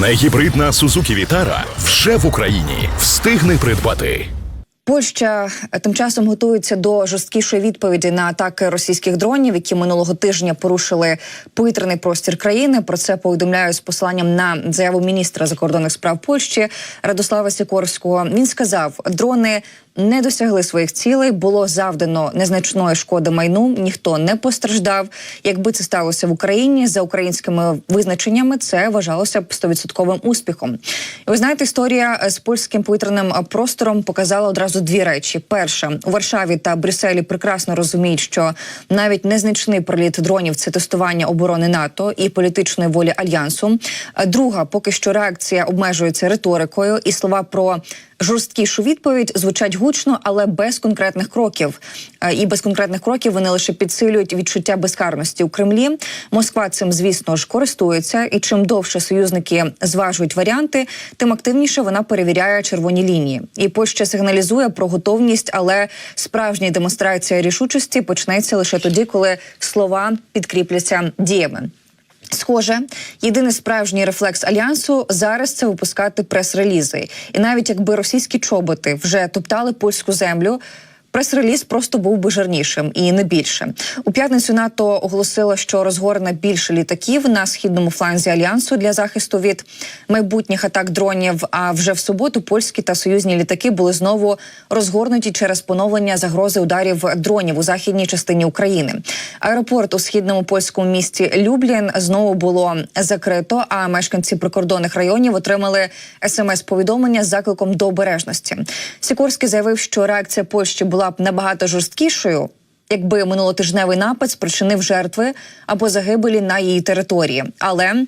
Негібридна Сузукі Вітара вже в Україні. встигне придбати. Польща е, тим часом готується до жорсткішої відповіді на атаки російських дронів, які минулого тижня порушили повітряний простір країни. Про це повідомляють з посиланням на заяву міністра закордонних справ Польщі Радослава Сікорського. Він сказав, дрони не досягли своїх цілей, було завдано незначної шкоди майну. Ніхто не постраждав. Якби це сталося в Україні за українськими визначеннями, це вважалося б стовідсотковим успіхом. І ви знаєте, історія з польським повітряним простором показала одразу дві речі: перша у Варшаві та Брюсселі прекрасно розуміють, що навіть незначний приліт дронів це тестування оборони НАТО і політичної волі альянсу. А Друга, поки що реакція обмежується риторикою, і слова про жорсткішу відповідь звучать гучно, але без конкретних кроків. Е, І без конкретних кроків вони лише підсилюють відчуття безкарності у Кремлі. Москва цим, звісно ж, користується, і чим довше союзники зважують варіанти, тим активніше вона перевіряє червоні лінії. І Польща сигналізує про готовність, але справжня демонстрація рішучості почнеться лише тоді, коли слова підкріпляться діями. Схоже, єдиний справжній рефлекс альянсу зараз це випускати прес-релізи. І навіть якби російські чоботи вже топтали польську землю. Прес-реліз просто був би жирнішим і не більше. У п'ятницю НАТО оголосило, що розгорне більше літаків на східному фланзі альянсу для захисту від майбутніх атак дронів. А вже в суботу польські та союзні літаки були знову розгорнуті через поновлення загрози ударів дронів у західній частині України. Аеропорт у східному польському місті Люблін знову було закрито. А мешканці прикордонних районів отримали смс-повідомлення з закликом до обережності. Сікорський заявив, що реакція Польщі була б набагато жорсткішою. Якби минулотижневий напад спричинив жертви або загибелі на її території, але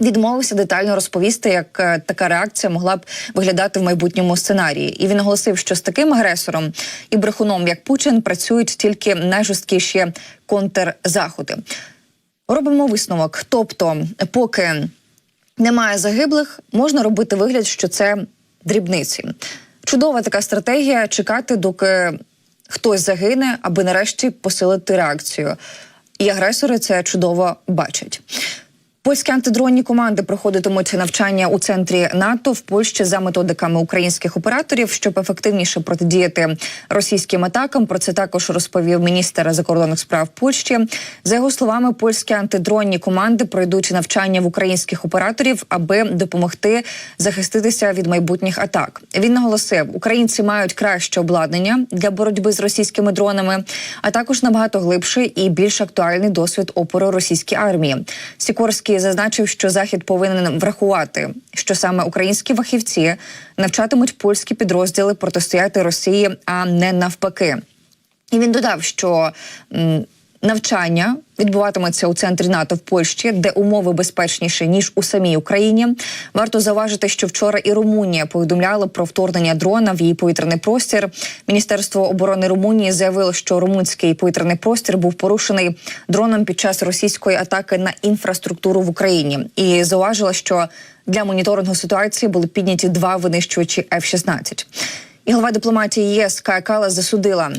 відмовився детально розповісти, як е, така реакція могла б виглядати в майбутньому сценарії. І він оголосив, що з таким агресором і брехуном, як Путін, працюють тільки найжорсткіші контрзаходи. Робимо висновок. Тобто, поки немає загиблих, можна робити вигляд, що це дрібниці. Чудова така стратегія чекати, доки хтось загине, аби нарешті посилити реакцію. І агресори це чудово бачать. Польські антидронні команди проходитимуть навчання у центрі НАТО в Польщі за методиками українських операторів, щоб ефективніше протидіяти російським атакам. Про це також розповів міністр закордонних справ Польщі. За його словами, польські антидронні команди пройдуть навчання в українських операторів, аби допомогти захиститися від майбутніх атак. Він наголосив, українці мають краще обладнання для боротьби з російськими дронами, а також набагато глибший і більш актуальний досвід опору російській армії. Сікорський зазначив, що захід повинен врахувати, що саме українські фахівці навчатимуть польські підрозділи протистояти Росії, а не навпаки. І він додав, що навчання відбуватиметься у центрі НАТО в Польщі, де умови безпечніші ніж у самій Україні. Варто зауважити, що вчора і Румунія повідомляла про вторгнення дрона в її повітряний простір. Міністерство оборони Румунії заявило, що румунський повітряний простір був порушений дроном під час російської атаки на інфраструктуру в Україні, і зауважило, що для моніторингу ситуації були підняті два винищувачі F-16. І голова дипломатії ЄС Кая Калас засудила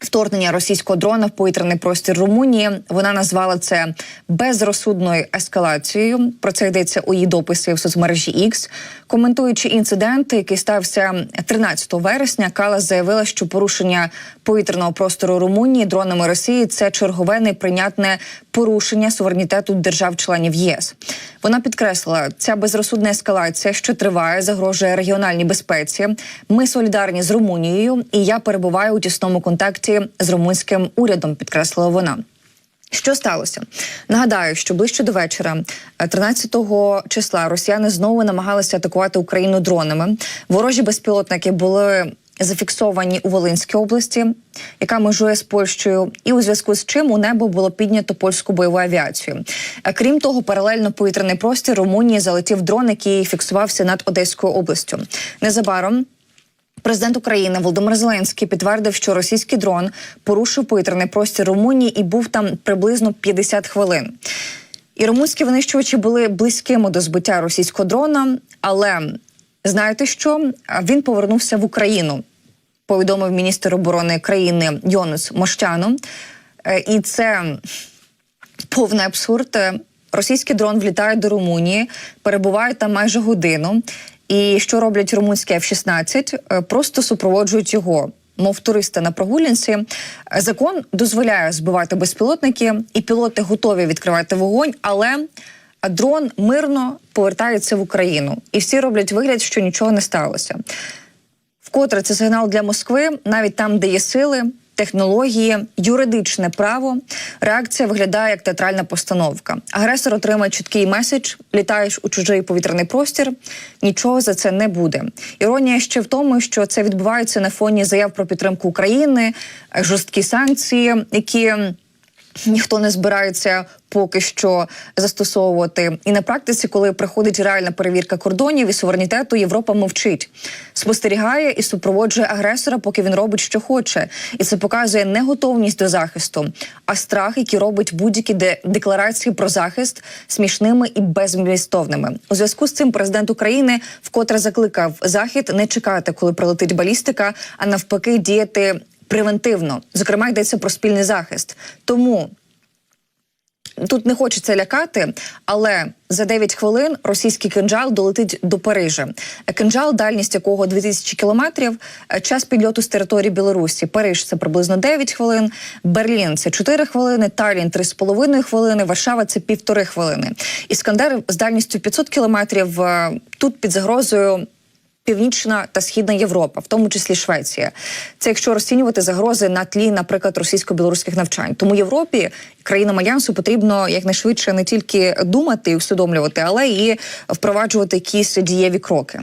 Вторгнення російського дрона в повітряний простір Румунії вона назвала це безрозсудною ескалацією. Про це йдеться у її дописі в соцмережі X. Коментуючи інцидент, який стався 13 вересня, Кала заявила, що порушення повітряного простору Румунії дронами Росії це чергове неприйнятне порушення суверенітету держав-членів ЄС. Вона підкреслила, ця безрозсудна ескалація, що триває, загрожує регіональній безпеці. Ми солідарні з Румунією, і я перебуваю у тісному контакті з румунським урядом. Підкреслила вона. Що сталося? Нагадаю, що ближче до вечора, е, 13 числа, росіяни знову намагалися атакувати Україну дронами. Ворожі безпілотники були зафіксовані у Волинській області, яка межує з Польщею, і у зв'язку з чим у небо було піднято польську бойову авіацію. Е, Крім того, паралельно повітряний простір Румунії залетів дрон, який фіксувався над Одеською областю. Незабаром. Президент України Володимир Зеленський підтвердив, що російський дрон порушив повітряний простір Румунії і був там приблизно 50 хвилин. І румунські винищувачі були близькими до збиття російського дрона. Але знаєте що? Він повернувся в Україну. Повідомив міністр оборони країни Йонус Мощану. Е, І це повний абсурд. Е, Російський дрон влітає до Румунії, перебуває там майже годину. І що роблять румунські F-16? Е, Просто супроводжують його. Мов туриста на прогулянці, закон дозволяє збивати безпілотники, і пілоти готові відкривати вогонь, але дрон мирно повертається в Україну, і всі роблять вигляд, що нічого не сталося. Вкотре це сигнал для Москви, навіть там, де є сили, технології, юридичне право. Реакція виглядає як театральна постановка. Агресор отримає чіткий меседж: літаєш у чужий повітряний простір. Нічого за це не буде. Іронія ще в тому, що це відбувається на фоні заяв про підтримку України, жорсткі санкції, які ніхто не збирається поки що застосовувати. І на практиці, коли приходить реальна перевірка кордонів і суверенітету, Європа мовчить, спостерігає і супроводжує агресора, поки він робить, що хоче, і це показує не готовність до захисту, а страх, який робить будь-які де- декларації про захист смішними і безмістовними. У зв'язку з цим президент України вкотре закликав захід не чекати, коли прилетить балістика, а навпаки, діяти превентивно. Зокрема, йдеться про спільний захист. Тому тут не хочеться лякати, але за 9 хвилин російський кинджал долетить до Парижа. Кинджал, дальність якого 2000 кілометрів, е, час підльоту з території Білорусі. Париж це приблизно 9 хвилин, Берлін це 4 хвилини, Таллін 3,5 хвилини, Варшава це півтори хвилини. Іскандер з дальністю 500 кілометрів е, тут під загрозою. Північна та східна Європа, в тому числі Швеція, це якщо розцінювати загрози на тлі, наприклад, російсько-білоруських навчань. Тому Європі країнам альянсу потрібно якнайшвидше не тільки думати і усвідомлювати, але і впроваджувати якісь дієві кроки.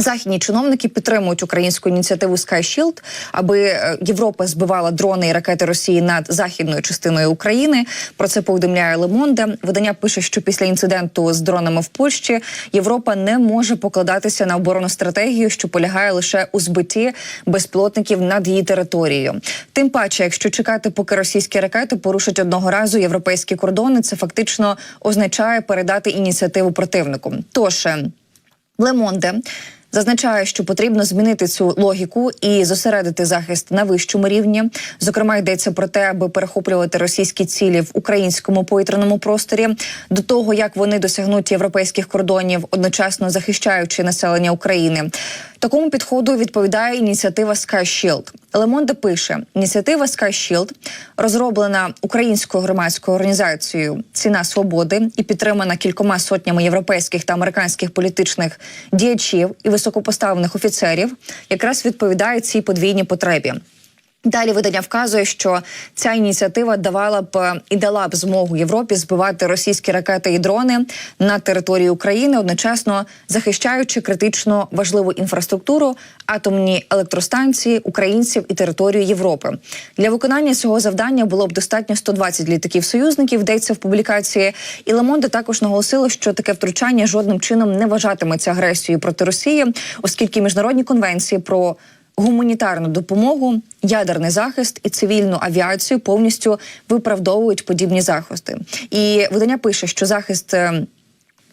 Західні чиновники підтримують українську ініціативу Sky Shield, аби е, Європа збивала дрони і ракети Росії над західною частиною України. Про це повідомляє Лемонде. Видання пише, що після інциденту з дронами в Польщі Європа не може покладатися на оборонну стратегію, що полягає лише у збитті безпілотників над її територією. Тим паче, якщо чекати, поки російські ракети порушать одного разу європейські кордони, це фактично означає передати ініціативу противнику. Тож Лемонде зазначає, що потрібно змінити цю логіку і зосередити захист на вищому рівні. Зокрема, йдеться про те, аби перехоплювати російські цілі в українському повітряному просторі до того, як вони досягнуть європейських кордонів, одночасно захищаючи населення України. Такому підходу відповідає ініціатива Sky. Лемонде пише: ініціатива Sky розроблена українською громадською організацією Ціна свободи і підтримана кількома сотнями європейських та американських політичних діячів і високопоставлених офіцерів, якраз відповідає цій подвійній потребі. Далі видання вказує, що ця ініціатива давала б і дала б змогу Європі збивати російські ракети і дрони на території України, одночасно захищаючи критично важливу інфраструктуру, атомні електростанції українців і територію Європи. Для виконання цього завдання було б достатньо 120 літаків союзників. Йдеться в публікації. І Ламонде також наголосило, що таке втручання жодним чином не вважатиметься агресією проти Росії, оскільки міжнародні конвенції про гуманітарну допомогу, ядерний захист і цивільну авіацію повністю виправдовують подібні захисти. І видання пише, що захист е,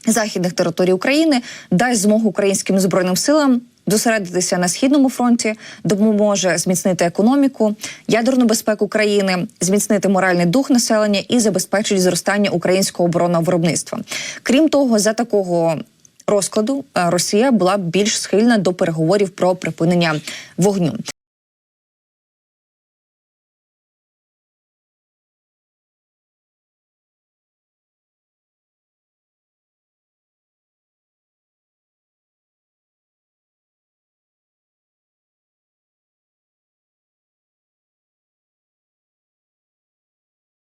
західних територій України дасть змогу українським збройним силам. Зосередитися на східному фронті допоможе зміцнити економіку, ядерну безпеку країни, зміцнити моральний дух населення і забезпечить зростання українського оборонного виробництва. Крім того, за такого розкладу е, Росія була більш схильна до переговорів про припинення вогню.